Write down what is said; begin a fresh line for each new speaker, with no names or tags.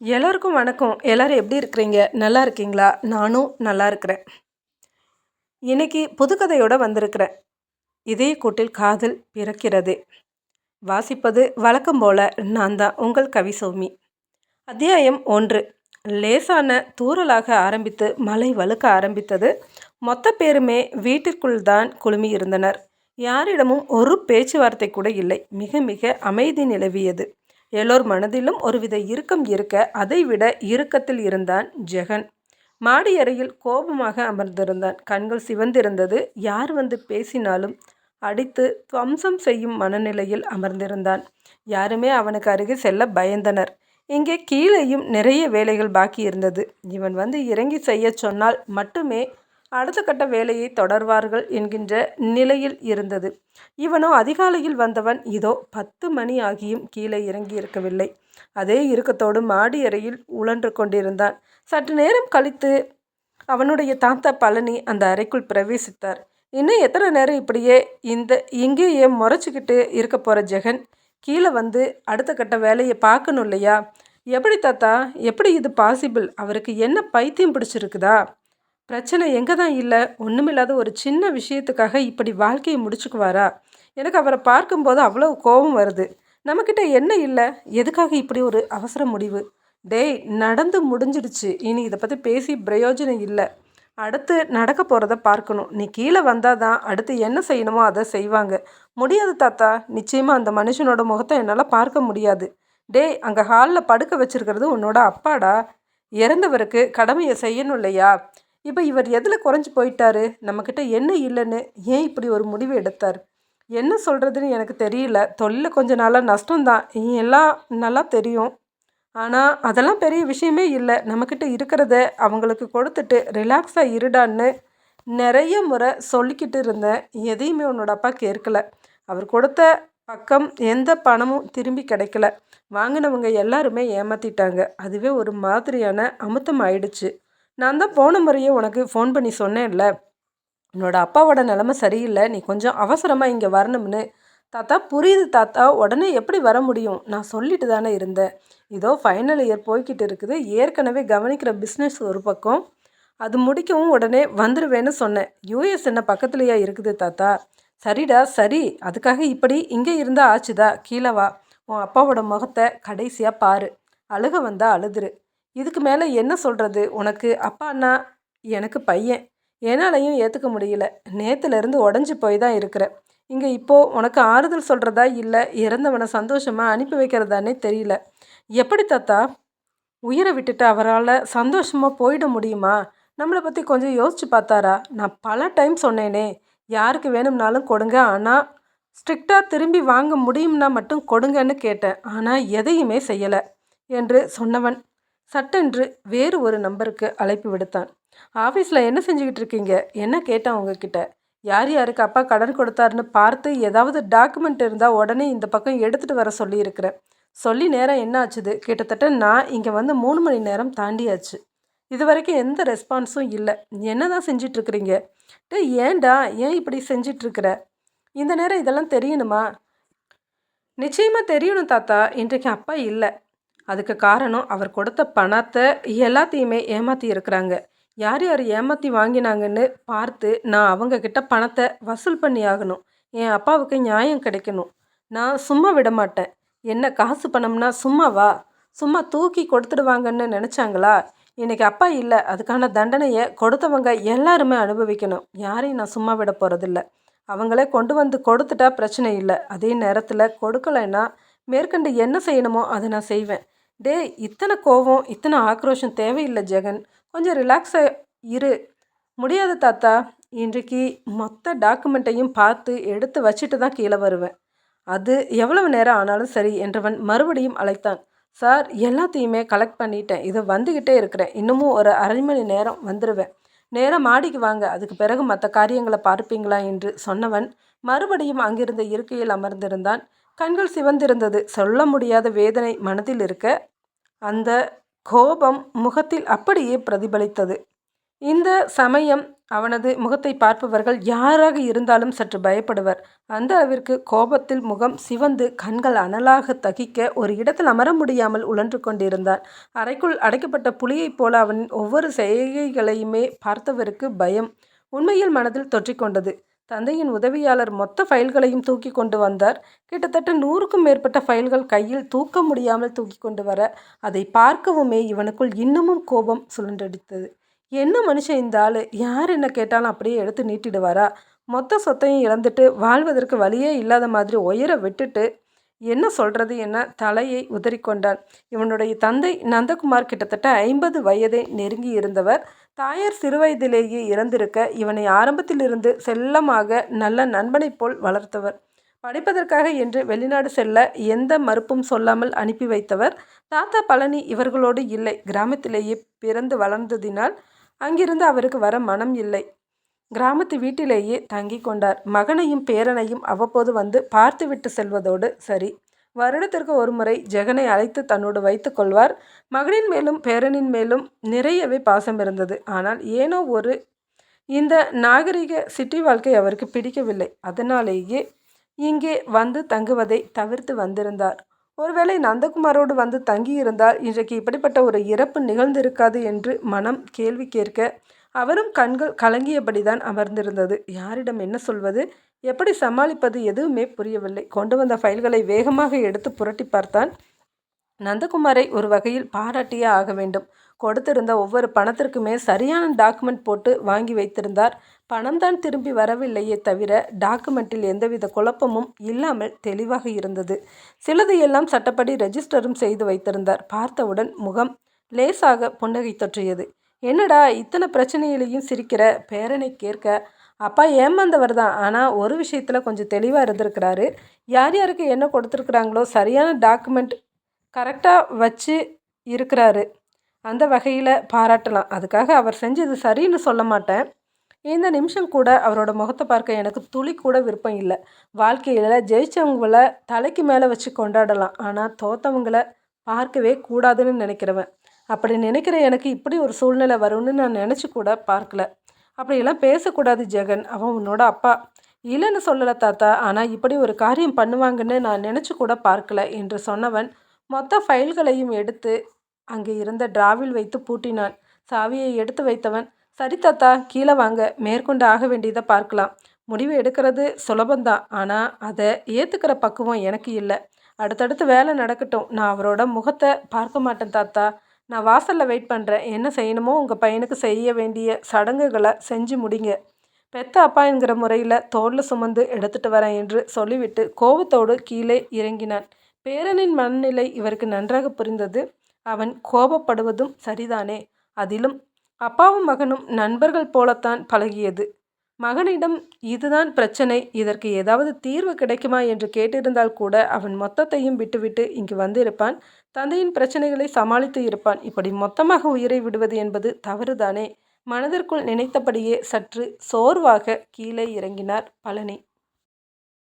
எல்லோருக்கும் வணக்கம். எல்லோரும் எப்படி இருக்கிறீங்க? நல்லா இருக்கீங்களா? நானும் நல்லா இருக்கிறேன். இன்றைக்கி புதுக்கதையோடு வந்திருக்கிறேன். இதே கூட்டில் காதல் பிறக்கிறது. வாசிப்பது வழக்கம் போல நான் தான் உங்கள் கவி சௌமி. அத்தியாயம் ஒன்று. லேசான தூறலாக ஆரம்பித்து மலை வழுக்க ஆரம்பித்தது. மொத்த பேருமே வீட்டிற்குள் தான் குழுமி இருந்தனர். யாரிடமும் ஒரு பேச்சுவார்த்தை கூட இல்லை. மிக மிக அமைதி நிலவியது. எல்லோர் மனதிலும் ஒருவித இறுக்கம் இருக்க அதைவிட இறுக்கத்தில் இருந்தான் ஜெகன். மாடி அறையில் கோபமாக அமர்ந்திருந்தான். கண்கள் சிவந்திருந்தது. யார் வந்து பேசினாலும் அடித்து துவம்சம் செய்யும் மனநிலையில் அமர்ந்திருந்தான். யாருமே அவனுக்கு அருகே செல்ல பயந்தனர். இங்கே கீழேயும் நிறைய வேலைகள் பாக்கி இருந்தது இவன் வந்து இறங்கி செய்ய சொன்னால் மட்டுமே அடுத்த கட்ட வேலையை தொடர்வார்கள் என்கின்ற நிலையில் இருந்தது. இவனோ அதிகாலையில் வந்தவன் இதோ பத்து மணி ஆகியும் கீழே இறங்கி இருக்கவில்லை. அதே இறுக்கத்தோடு மாடி அறையில் உழன்று கொண்டிருந்தான். சற்று நேரம் கழித்து அவனுடைய தாத்தா பழனி அந்த அறைக்குள் பிரவேசித்தார். இன்னும் எத்தனை நேரம் இப்படியே இந்த இங்கேயே முறைச்சிக்கிட்டு இருக்க போகிற ஜெகன்? கீழே வந்து அடுத்த கட்ட வேலையை பார்க்கணும் இல்லையா? எப்படி தாத்தா? எப்படி இது பாசிபிள் அவருக்கு என்ன பைத்தியம் பிடிச்சிருக்குதா? பிரச்சனை எங்கே தான் இல்லை ஒன்றுமில்லாத ஒரு சின்ன விஷயத்துக்காக இப்படி வாழ்க்கையை முடிச்சுக்குவாரா? எனக்கு அவரை பார்க்கும்போது அவ்வளோ கோபம் வருது. நம்மக்கிட்ட என்ன இல்லை? எதுக்காக இப்படி ஒரு அவசர முடிவு? டேய் நடந்து முடிஞ்சிடுச்சு. இனி இதை பற்றி பேசி பிரயோஜனம் இல்லை. அடுத்து நடக்க போகிறத பார்க்கணும். நீ கீழே வந்தால் தான் அடுத்து என்ன செய்யணுமோ அதை செய்வாங்க. முடியாது தாத்தா. நிச்சயமாக அந்த மனுஷனோட முகத்தை என்னால் பார்க்க முடியாது. டேய் அங்கே ஹாலில் படுக்க வச்சுருக்கிறது உன்னோட அப்பாடா. இறந்தவருக்கு கடமையை செய்யணும் இல்லையா? இப்போ இவர் எதில் குறைஞ்சி போயிட்டாரு? நம்மக்கிட்ட என்ன இல்லைன்னு ஏன் இப்படி ஒரு முடிவு எடுத்தார்? என்ன சொல்கிறதுன்னு எனக்கு தெரியல. தொழிலில் கொஞ்ச நாளாக நஷ்டம்தான். எல்லாம் நல்லா தெரியும். ஆனால் அதெல்லாம் பெரிய விஷயமே இல்லை. நம்மக்கிட்ட இருக்கிறத அவங்களுக்கு கொடுத்துட்டு ரிலாக்ஸாக இருடான்னு நிறைய முறை சொல்லிக்கிட்டு இருந்தேன். எதையுமே உன்னோட அப்பா கேட்கல. அவர் கொடுத்த பக்கம் எந்த பணமும் திரும்பி கிடைக்கல. வாங்கினவங்க எல்லாருமே ஏமாற்றிட்டாங்க அதுவே ஒரு மாதிரியான அமுத்தம் ஆயிடுச்சு. நான் தான் போன முறையே உனக்கு ஃபோன் பண்ணி சொன்னேன்ல. உன்னோட அப்பாவோட நிலமை சரியில்லை. நீ கொஞ்சம் அவசரமாக இங்கே வரணும்னு. தாத்தா புரியுது தாத்தா. உடனே எப்படி வர முடியும்? நான் சொல்லிட்டு தானே இருந்தேன். இதோ ஃபைனல் இயர் போய்கிட்டு இருக்குது. ஏற்கனவே கவனிக்கிற பிஸ்னஸ் ஒரு பக்கம். அது முடிக்கவும் உடனே வந்துடுவேன்னு சொன்னேன். யூஎஸ் என்ன பக்கத்துலையா இருக்குது தாத்தா? சரிடா சரி. அதுக்காக இப்படி இங்கே இருந்தால் ஆச்சுதா? கீழே வா. உன் அப்பாவோட முகத்தை கடைசியாக பாரு. அழுக வந்தால் அழுதுரு. இதுக்கு மேலே என்ன சொல்கிறது உனக்கு அப்பான்னா எனக்கு பையன். என்னாலையும் ஏற்றுக்க முடியல. நேற்றுலேருந்து உடஞ்சி போய் தான் இருக்கிற. இங்கே இப்போது உனக்கு ஆறுதல் சொல்கிறதா இல்லை இறந்தவனை சந்தோஷமாக அனுப்பி வைக்கிறதானே தெரியல. எப்படி தாத்தா? உயிரை விட்டுட்டு அவரால் சந்தோஷமாக போயிட முடியுமா? நம்மளை பற்றி கொஞ்சம் யோசிச்சு பார்த்தாரா? நான் பல டைம் சொன்னேனே. யாருக்கு வேணும்னாலும் கொடுங்க. ஆனால் ஸ்ட்ரிக்டாக திரும்பி வாங்க முடியும்னா மட்டும் கொடுங்கன்னு கேட்டேன். ஆனால் எதையுமே செய்யலை. என்று சொன்னவன் சட்டென்று வேறு ஒரு நம்பருக்கு அழைப்பு விடுத்தான். ஆஃபீஸில் என்ன செஞ்சுக்கிட்டு இருக்கீங்க? என்ன கேட்டான் உங்ககிட்ட? யார் யாருக்கு அப்பா கடன் கொடுத்தாருன்னு பார்த்து ஏதாவது டாக்குமெண்ட் இருந்தால் உடனே இந்த பக்கம் எடுத்துகிட்டு வர சொல்லியிருக்கிறேன். சொல்லி நேரம் என்ன ஆச்சுது? கிட்டத்தட்ட நான் இங்கே வந்து மூணு மணி நேரம் தாண்டியாச்சு. இது வரைக்கும் எந்த ரெஸ்பான்ஸும் இல்லை. என்ன தான் செஞ்சிட்ருக்குறீங்க? டே ஏன்டா? ஏன் இப்படி செஞ்சிட்ருக்குற? இந்த நேரம் இதெல்லாம் தெரியணுமா? நிச்சயமாக தெரியணும் தாத்தா. இன்றைக்கு அப்பா இல்லை. அதுக்கு காரணம் அவர் கொடுத்த பணத்தை எல்லாத்தையுமே ஏமாற்றி இருக்கிறாங்க. யார் யார் ஏமாற்றி வாங்கினாங்கன்னு பார்த்து நான் அவங்கக்கிட்ட பணத்தை வசூல் பண்ணி ஆகணும். என் அப்பாவுக்கு நியாயம் கிடைக்கணும். நான் சும்மா விட மாட்டேன். என்ன காசு பணம்னா சும்மாவா சும்மா தூக்கி கொடுத்துடுவாங்கன்னு நினச்சாங்களா? இன்றைக்கி அப்பா இல்லை. அதுக்கான தண்டனையை கொடுத்தவங்க எல்லாருமே அனுபவிக்கணும். யாரையும் நான் சும்மா விட போகிறதில்ல அவங்களே கொண்டு வந்து கொடுத்துட்டா பிரச்சனை இல்லை. அதே நேரத்தில் கொடுக்கலைன்னா மேற்கண்டு என்ன செய்யணுமோ அதை நான் செய்வேன். டே இத்தனை கோவம் இத்தனை ஆக்ரோஷம் தேவையில்லை ஜெகன். கொஞ்சம் ரிலாக்ஸாக இரு. முடியாது தாத்தா. இன்றைக்கு மொத்த டாக்குமெண்ட்டையும் பார்த்து எடுத்து வச்சுட்டு தான் கீழே வருவேன். அது எவ்வளவு நேரம் ஆனாலும் சரி என்றவன் மறுபடியும் அழைத்தான். சார் எல்லாத்தையுமே கலெக்ட் பண்ணிட்டேன். இதை வந்துக்கிட்டே இருக்கிறேன். இன்னமும் ஒரு அரை மணி நேரம் வந்துடுவேன் நேரம் மாடிக்கு வாங்க. அதுக்கு பிறகு மற்ற காரியங்களை பார்ப்பீங்களா என்று சொன்னவன் மறுபடியும் அங்கிருந்த இருக்கையில் அமர்ந்திருந்தான். கண்கள் சிவந்திருந்தது. சொல்ல முடியாத வேதனை மனதில் இருக்க அந்த கோபம் முகத்தில் அப்படியே பிரதிபலித்தது. இந்த சமயம் அவனது முகத்தை பார்ப்பவர்கள் யாராக இருந்தாலும் சற்று பயப்படுவர். அந்த அளவிற்கு கோபத்தில் முகம் சிவந்து கண்கள் அனலாக தகிக்க ஒரு இடத்தில் அமர முடியாமல் உழன்று கொண்டிருந்தான். அறைக்குள் அடைக்கப்பட்ட புலியைப் போல அவன் ஒவ்வொரு செய்கைகளையுமே பார்த்தவருக்கு பயம் உண்மையில் மனதில் தொற்றிக்கொண்டது. தந்தையின் உதவியாளர் மொத்த ஃபைல்களையும் தூக்கி கொண்டு வந்தார். கிட்டத்தட்ட நூறுக்கும் மேற்பட்ட ஃபைல்கள் கையில் தூக்க முடியாமல் தூக்கி கொண்டு வர அதை பார்க்கவுமே இவனுக்குள் இன்னமும் கோபம் சுழன்றடித்தது. என்ன மனுஷன் இந்த ஆள்? யார் என்ன கேட்டாலும் அப்படியே எடுத்து நீட்டிடுவாரா? மொத்த சொத்தையும் இழந்துட்டு வாழ்வதற்கு வழியே இல்லாத மாதிரி உயர விட்டுட்டு என்ன சொல்கிறது என தலையை உதறிக்கொண்டான். இவனுடைய தந்தை நந்தகுமார் கிட்டத்தட்ட ஐம்பது வயதை நெருங்கி இருந்தவர். தாயார் சிறுவயதிலேயே இறந்திருக்க இவனை ஆரம்பத்திலிருந்து செல்லமாக நல்ல நண்பனைப் போல் வளர்த்தவர். படிப்பதற்காக என்று வெளிநாடு செல்ல எந்த மறுப்பும் சொல்லாமல் அனுப்பி வைத்தவர். தாத்தா பழனி இவர்களோடு இல்லை. கிராமத்திலேயே பிறந்து வளர்ந்ததினால் அங்கிருந்து அவருக்கு வர மனம் இல்லை. கிராமத்து வீட்டிலேயே தங்கி கொண்டார். மகனையும் பேரனையும் அவ்வப்போது வந்து பார்த்துவிட்டு செல்வதோடு சரி. வருடத்திற்கு ஒரு முறை ஜெகனை அழைத்து தன்னோடு வைத்து கொள்வார். மகனின் மேலும் பேரனின் மேலும் நிறையவே பாசம் இருந்தது. ஆனால் ஏனோ ஒரு இந்த நாகரிக சிட்டி வாழ்க்கை அவருக்கு பிடிக்கவில்லை. அதனாலேயே இங்கே வந்து தங்குவதை தவிர்த்து வந்திருந்தார். ஒருவேளை நந்தகுமாரோடு வந்து தங்கியிருந்தால் இன்றைக்கு இப்படிப்பட்ட ஒரு இறப்பு நிகழ்ந்திருக்காது என்று மனம் கேள்வி கேட்க அவரும் கண்கள் கலங்கியபடிதான் அமர்ந்திருந்தது. யாரிடம் என்ன சொல்வது? எப்படி சமாளிப்பது எதுவுமே புரியவில்லை. கொண்டு வந்த ஃபைல்களை வேகமாக எடுத்து புரட்டி பார்த்தான். நந்தகுமாரை ஒரு வகையில் பாராட்டியே ஆக வேண்டும். கொடுத்திருந்த ஒவ்வொரு பணத்திற்குமே சரியான டாக்குமெண்ட் போட்டு வாங்கி வைத்திருந்தார். பணம் தான் திரும்பி வரவில்லையே தவிர டாக்குமெண்ட்டில் எந்தவித குழப்பமும் இல்லாமல் தெளிவாக இருந்தது. சிலது எல்லாம் சட்டப்படி ரெஜிஸ்டரும் செய்து வைத்திருந்தார். பார்த்தவுடன் முகம் லேசாக புன்னகை தொற்றியது. என்னடா இத்தனை பிரச்சனையிலையும் சிரிக்கிற பேரனை கேட்க. அப்பா ஏமாந்தவர் தான் ஆனால் ஒரு விஷயத்தில் கொஞ்சம் தெளிவாக இருந்திருக்கிறாரு. யார் யாருக்கு என்ன கொடுத்துருக்குறாங்களோ சரியான டாக்குமெண்ட் கரெக்டாக வச்சு இருக்கிறாரு. அந்த வகையில் பாராட்டலாம். அதுக்காக அவர் செஞ்சது சரின்னு சொல்ல மாட்டேன். இந்த நிமிஷம் கூட அவரோட முகத்தை பார்க்க எனக்கு துளி கூட விருப்பம் இல்லை. வாழ்க்கையில் ஜெயித்தவங்கள தலைக்கு மேலே வச்சு கொண்டாடலாம். ஆனால் தோத்தவங்களை பார்க்கவே கூடாதுன்னு நினைக்கிறவன். அப்படி நினைக்கிற எனக்கு இப்படி ஒரு சூழ்நிலை வரும்னு நான் நினச்சி கூட பார்க்கல. அப்படியெல்லாம் பேசக்கூடாது ஜெகன். அவன் உன்னோட அப்பா. இல்லைன்னு சொல்லலை தாத்தா. ஆனால் இப்படி ஒரு காரியம் பண்ணுவாங்கன்னு நான் நினச்சி கூட பார்க்கல என்று சொன்னவன் மொத்த ஃபைல்களையும் எடுத்து அங்கே இருந்த டிராவில் வைத்து பூட்டினான். சாவியை எடுத்து வைத்தவன் சரி தாத்தா கீழே வாங்க. மேற்கொண்டு ஆக வேண்டியதை பார்க்கலாம். முடிவு எடுக்கிறது சுலபந்தான் ஆனால் அதை ஏற்றுக்கிற பக்குவம் எனக்கு இல்லை. அடுத்தடுத்து வேலை நடக்கட்டும். நான் அவரோட முகத்தை பார்க்க மாட்டேன் தாத்தா. நான் வாசலில் வெயிட் பண்ணுறேன் என்ன செய்யணுமோ உங்கள் பையனுக்கு செய்ய வேண்டிய சடங்குகளை செஞ்சு முடிங்க. பெத்த அப்பா என்கிற முறையில் தோளில் சுமந்து எடுத்துட்டு வரேன் என்று சொல்லிவிட்டு கோபத்தோடு கீழே இறங்கினான். பேரனின் மனநிலை இவருக்கு நன்றாக புரிந்தது. அவன் கோபப்படுவதும் சரிதானே? அதிலும் அப்பாவும் மகனும் நண்பர்கள் போலத்தான் பழகியது. மகனிடம் இதுதான் பிரச்சனை. இதற்கு ஏதாவது தீர்வு கிடைக்குமா? என்று கேட்டிருந்தால் கூட அவன் மொத்தத்தையும் விட்டுவிட்டு இங்கு வந்திருப்பான். தந்தையின் பிரச்சனைகளை சமாளித்து இருப்பான். இப்படி மொத்தமாக உயிரை விடுவது என்பது தவறுதானே? மனதிற்குள் நினைத்தபடியே சற்று சோர்வாக கீழே இறங்கினார் பழனி.